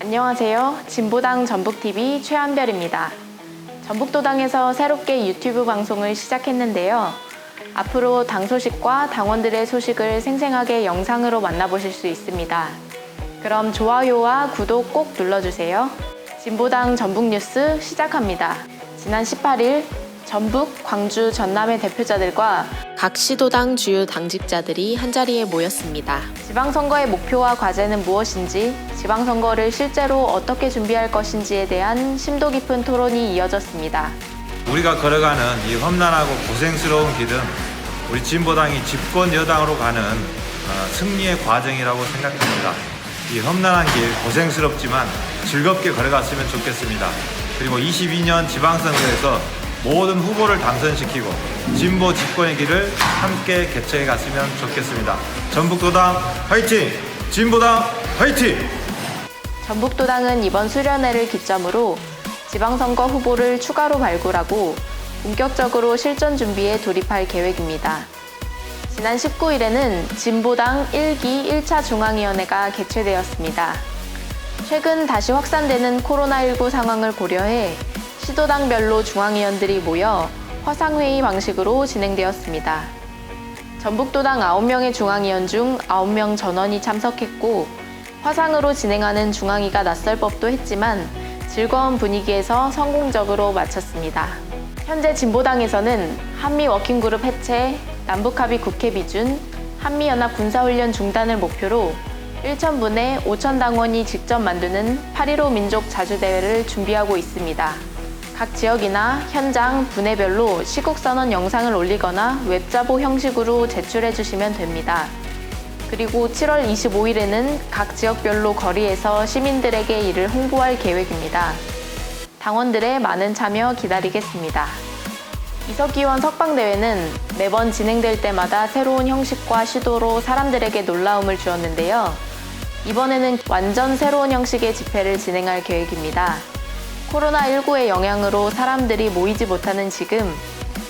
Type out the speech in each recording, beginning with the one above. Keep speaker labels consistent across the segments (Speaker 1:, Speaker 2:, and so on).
Speaker 1: 안녕하세요. 진보당 전북TV 최한별입니다. 전북도당에서 새롭게 유튜브 방송을 시작했는데요. 앞으로 당 소식과 당원들의 소식을 생생하게 영상으로 만나보실 수 있습니다. 그럼 좋아요와 구독 꼭 눌러주세요. 진보당 전북뉴스 시작합니다. 지난 18일 전북, 광주, 전남의 대표자들과 각 시도당 주요 당직자들이 한자리에 모였습니다. 지방선거의 목표와 과제는 무엇인지, 지방선거를 실제로 어떻게 준비할 것인지에 대한 심도 깊은 토론이 이어졌습니다.
Speaker 2: 우리가 걸어가는 이 험난하고 고생스러운 길은 우리 진보당이 집권 여당으로 가는 어, 승리의 과정이라고 생각합니다. 이 험난한 길 고생스럽지만 즐겁게 걸어갔으면 좋겠습니다. 그리고 22년 지방선거에서 모든 후보를 당선시키고 진보 집권의 길을 함께 개척해 갔으면 좋겠습니다. 전북도당 화이팅! 진보당 화이팅!
Speaker 1: 전북도당은 이번 수련회를 기점으로 지방선거 후보를 추가로 발굴하고 본격적으로 실전 준비에 돌입할 계획입니다. 지난 19일에는 진보당 1기 1차 중앙위원회가 개최되었습니다. 최근 다시 확산되는 코로나19 상황을 고려해 시도당별로 중앙위원들이 모여 화상회의 방식으로 진행되었습니다. 전북도당 9명의 중앙위원 중 9명 전원이 참석했고 화상으로 진행하는 중앙위가 낯설 법도 했지만 즐거운 분위기에서 성공적으로 마쳤습니다. 현재 진보당에서는 한미 워킹그룹 해체, 남북합의 국회 비준, 한미연합 군사훈련 중단을 목표로 1,000분의 5,000 당원이 직접 만드는 8.15 민족 자주대회를 준비하고 있습니다. 각 지역이나 현장, 분해별로 시국선언 영상을 올리거나 웹자보 형식으로 제출해 주시면 됩니다. 그리고 7월 25일에는 각 지역별로 거리에서 시민들에게 이를 홍보할 계획입니다. 당원들의 많은 참여 기다리겠습니다. 이석기원 석방대회는 매번 진행될 때마다 새로운 형식과 시도로 사람들에게 놀라움을 주었는데요. 이번에는 완전 새로운 형식의 집회를 진행할 계획입니다. 코로나19의 영향으로 사람들이 모이지 못하는 지금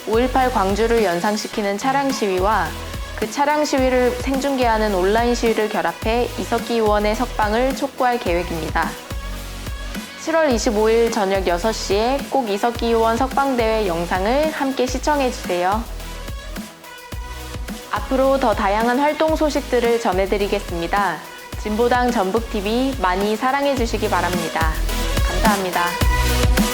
Speaker 1: 5.18 광주를 연상시키는 차량 시위와 그 차량 시위를 생중계하는 온라인 시위를 결합해 이석기 의원의 석방을 촉구할 계획입니다. 7월 25일 저녁 6시에 꼭 이석기 의원 석방대회 영상을 함께 시청해주세요. 앞으로 더 다양한 활동 소식들을 전해드리겠습니다. 진보당 전북TV 많이 사랑해주시기 바랍니다. 감사합니다. Bye.